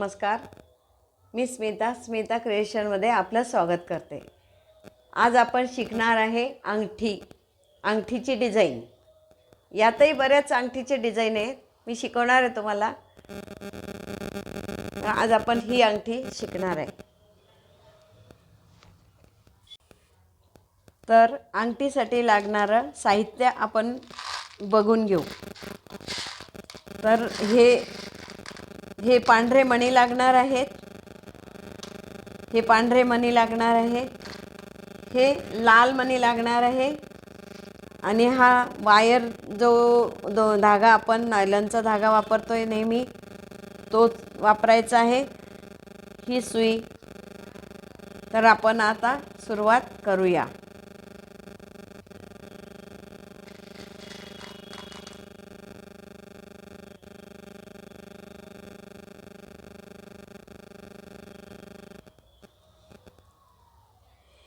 नमस्कार. मी स्मिता स्मिता क्रिएशनमध्ये आपलं स्वागत करते. आज आपण शिकणार आहे अंगठी अंगठीची डिझाईन यातही बऱ्याच अंगठीचे डिझाईन आहेत. मी शिकवणार आहे तुम्हाला. आज आपण ही अंगठी शिकणार आहे. तर अंगठीसाठी लागणारं साहित्य आपण बघून घेऊ. तर हे हे पांढरे मणी लागणार आहेत. हे पांढरे मणी लागणार आहे हे लाल मणी लागणार आहे. आणि हा वायर जो दो धागा आपण नायलनचा धागा वापरतो आहे नेहमी तोच वापरायचा आहे. ही सुई. तर आपण आता सुरुवात करूया.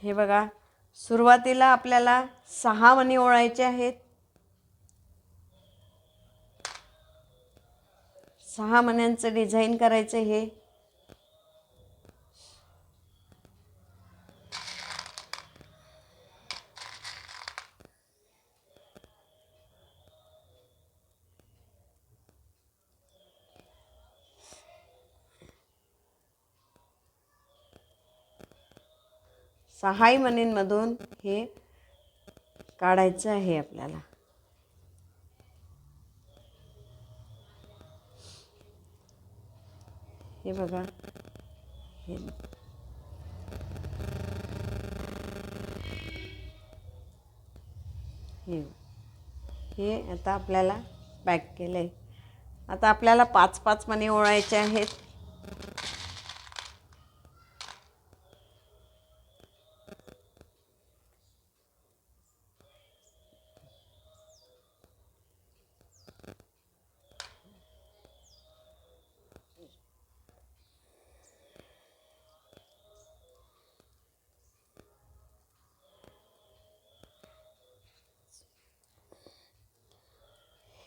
हे बघा सुरुवातीला आपल्याला सहा मणी ओळायचे आहेत. सहा मण्यांचं डिझाईन करायचं हे सहाही मणींमधून हे काढायचं आहे आपल्याला. हे बघा. हे. हे. हे आता आपल्याला पॅक केलं आहे आता आपल्याला पाच पाच मणी ओळायचे आहेत.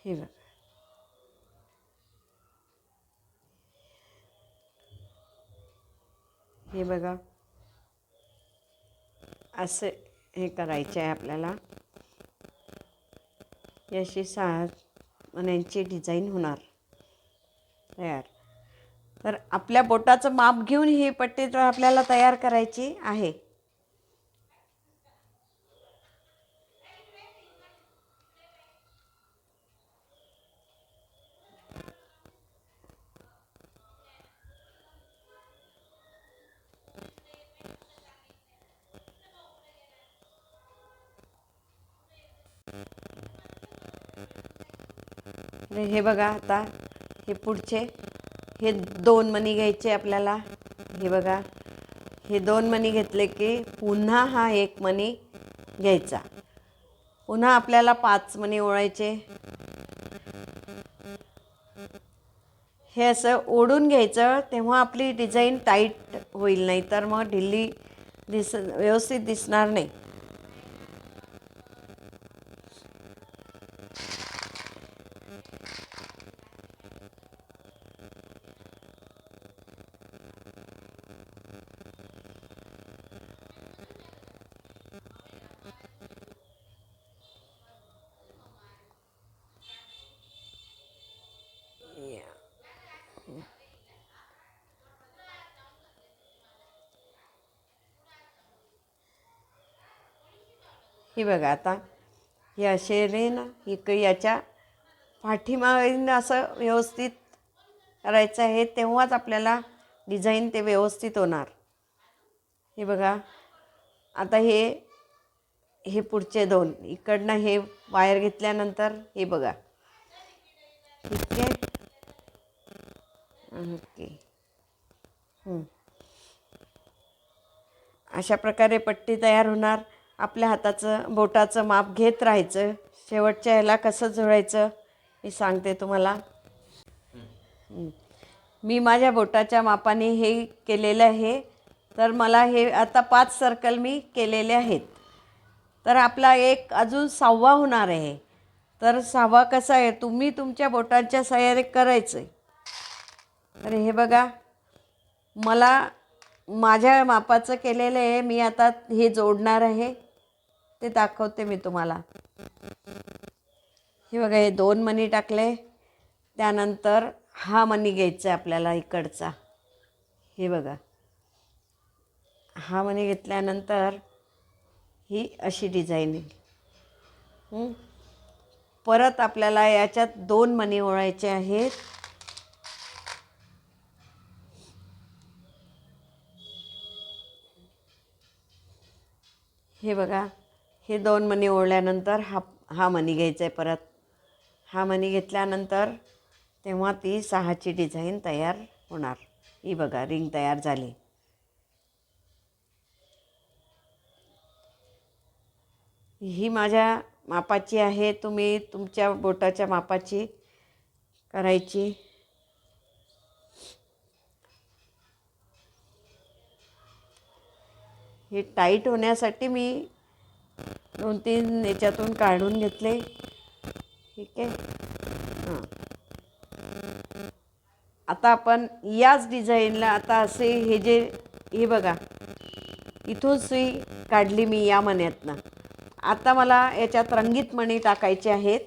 हे बघा हे बघा असं हे करायचे आहे आपल्याला. याशी अशी सहा मण्यांची डिझाईन होणार. तयार. तर आपल्या बोटाचं माप घेऊन ही पट्टी तर आपल्याला तयार करायची आहे हे बघा आता हे पुढचे हे दोन मणी घ्यायचे आपल्याला. हे बघा हे दोन मणी घेतले की पुन्हा हा एक मणी घ्यायचा. पुन्हा आपल्याला पाच मणी ओळायचे. हे असं ओढून घ्यायचं तेव्हा आपली डिझाईन टाईट होईल नाही तर मग ढिल्ली दिस व्यवस्थित दिसणार नाही. हे बघा आता हे असे रे ना इक याच्या पाठीमागेनं असं व्यवस्थित करायचं आहे तेव्हाच आपल्याला डिझाईन ते व्यवस्थित होणार. हे बघा आता हे हे पुढचे दोन इकडनं हे वायर घेतल्यानंतर हे बघा. ठीक आहे? ओके. अशा प्रकारे पट्टी तयार होणार. आपल्या हाताचं बोटाचं माप घेत राहायचं. शेवटच्या ह्याला कसं जुळायचं मी सांगते तुम्हाला. मी माझ्या बोटाच्या मापाने हे केलेलं आहे. तर मला हे आता पाच सर्कल मी केलेले आहेत. तर आपला एक अजून सहावा होणार आहे. तर सहावा कसा आहे? तुम्ही तुमच्या बोटांच्या सहाय्याने करायचं आहे तर हे बघा. मला माझ्या मापाचं केलेलं आहे. मी आता हे जोडणार आहे. ते दाखवते मी तुम्हाला. हे बघा हे दोन मणी टाकले. त्यानंतर हा मणी घ्यायचा आहे आपल्याला इकडचा. हे बघा. हा मणी घेतल्यानंतर ही अशी डिझाईन येईल परत आपल्याला याच्यात दोन मणी ओळायचे आहेत. हे बघा. हे दोन मणी ओढल्यानंतर हा हा मणी घ्यायचा आहे परत. हा मणी घेतल्यानंतर तेव्हा ती सहाची डिझाईन तयार होणार. ही बघा रिंग तयार झाली. ही माझ्या मापाची आहे. तुम्ही तुमच्या बोटाच्या मापाची करायची. हे टाईट होण्यासाठी मी दोन तीन याच्यातून काढून घेतले. ठीक आहे? हां. आता आपण याच डिझाईनला आता असे हे जे हे बघा. इथून सुई काढली मी या मण्यातनं. आता मला याच्यात रंगीत मणी टाकायचे आहेत.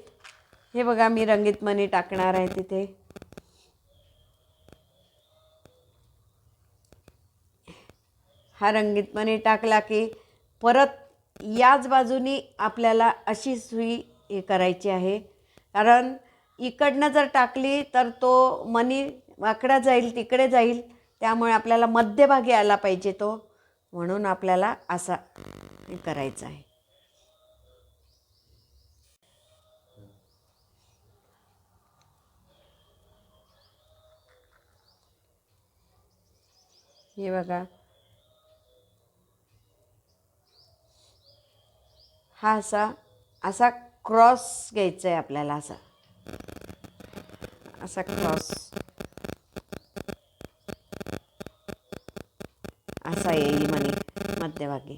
हे बघा मी रंगीत मणी टाकणार आहे तिथे. हा रंगीत मणी टाकला की परत याच बाजूनी आपल्याला अशी सुई हे करायची आहे. कारण इकडनं जर टाकली तर तो मनी वाकडा जाईल तिकडे जाईल. त्यामुळे आपल्याला मध्यभागी आला पाहिजे तो. म्हणून आपल्याला असा हे आहे. हे बघा. हा असा असा क्रॉस घ्यायचा आहे आपल्याला असा. असा क्रॉस असा येईल म्हणे मध्यभागी.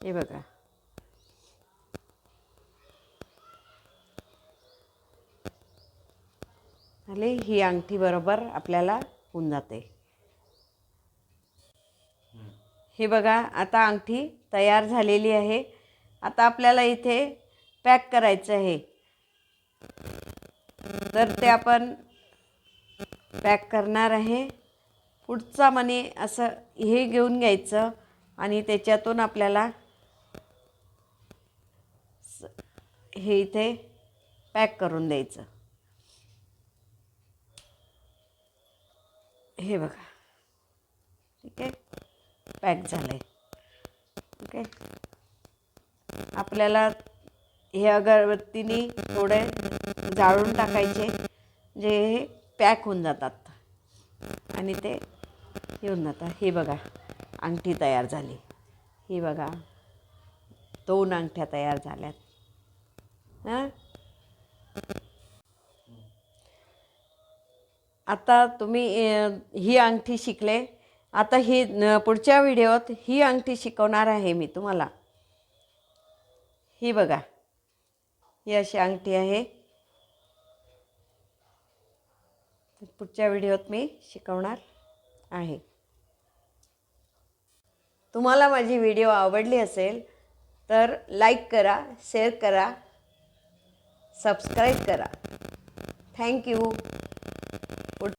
हे बघा झाले ही अंगठी बरोबर आपल्याला होऊन जाते. हे बघा आता अंगठी तयार झालेली आहे. आता आपल्याला इथे पॅक करायचं आहे. तर ते आपण पॅक करणार आहे. पुढचा मनी असं हे घेऊन घ्यायचं आणि त्याच्यातून आपल्याला हे इथे पॅक करून द्यायचं. हे बघा. ठीक आहे? पॅक झालं आहे ठीक आहे? आपल्याला हे अगरबत्तीने थोडे जाळून टाकायचे जे हे पॅक होऊन जातात. आणि ते हे होऊन जातात. हे बघा अंगठी तयार झाली. ही बघा दोन अंगठ्या तयार झाल्यात. हां? आता तुम्ही ही अंगठी शिकले. आता ही पुढच्या व्हिडिओत ही अंगठी शिकवणार आहे मी तुम्हाला. ही बघा. ही अशी अंगठी आहे. पुढच्या व्हिडिओत मी शिकवणार आहे. तुम्हाला माझी व्हिडिओ आवडली असेल तर लाईक करा शेअर करा सबस्क्राईब करा. थँक्यू